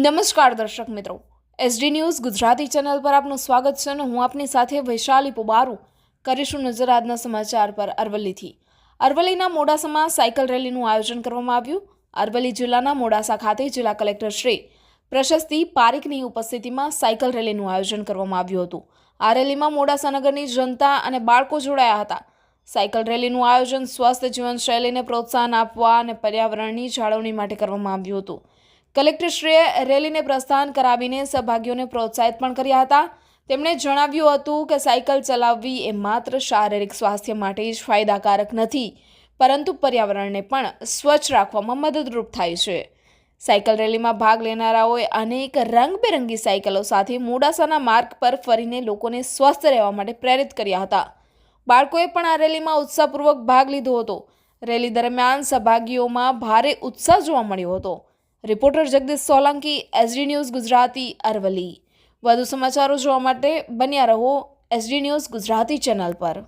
નમસ્કાર દર્શક મિત્રો. એસડી ન્યૂઝ ગુજરાતી ચેનલ પર આપનું સ્વાગત છે અને હું આપની સાથે વૈશાલી પુબારુ કરીશું નજર આજના સમાચાર પર અરવલ્લીથી. અરવલ્લીના મોડાસામાં સાયકલ રેલીનું આયોજન કરવામાં આવ્યું. અરવલ્લી જિલ્લાના મોડાસા ખાતે જિલ્લા કલેક્ટર શ્રી પ્રશસ્તિ પારીકની ઉપસ્થિતિમાં સાયકલ રેલીનું આયોજન કરવામાં આવ્યું હતું. આ રેલીમાં મોડાસા નગરની જનતા અને બાળકો જોડાયા હતા. સાયકલ રેલીનું આયોજન સ્વસ્થ જીવનશૈલીને પ્રોત્સાહન આપવા અને પર્યાવરણની જાળવણી માટે કરવામાં આવ્યું હતું. કલેક્ટરશ્રીએ રેલીને પ્રસ્થાન કરાવીને સહભાગીઓને પ્રોત્સાહિત પણ કર્યા હતા. તેમણે જણાવ્યું હતું કે સાયકલ ચલાવવી એ માત્ર શારીરિક સ્વાસ્થ્ય માટે જ ફાયદાકારક નથી, પરંતુ પર્યાવરણને પણ સ્વચ્છ રાખવામાં મદદરૂપ થાય છે. સાયકલ રેલીમાં ભાગ લેનારાઓએ અનેક રંગબેરંગી સાયકલો સાથે મોડાસાના માર્ગ પર ફરીને લોકોને સ્વસ્થ રહેવા માટે પ્રેરિત કર્યા હતા. બાળકોએ પણ આ રેલીમાં ઉત્સાહપૂર્વક ભાગ લીધો હતો. રેલી દરમિયાન સહભાગીઓમાં ભારે ઉત્સાહ જોવા મળ્યો હતો. Reporter Jagdish Solanki SD news Gujarati Aravalli વધુ સમાચારો જોવા માટે બન્યા રહો એસડી ન્યૂઝ ગુજરાતી ચેનલ પર.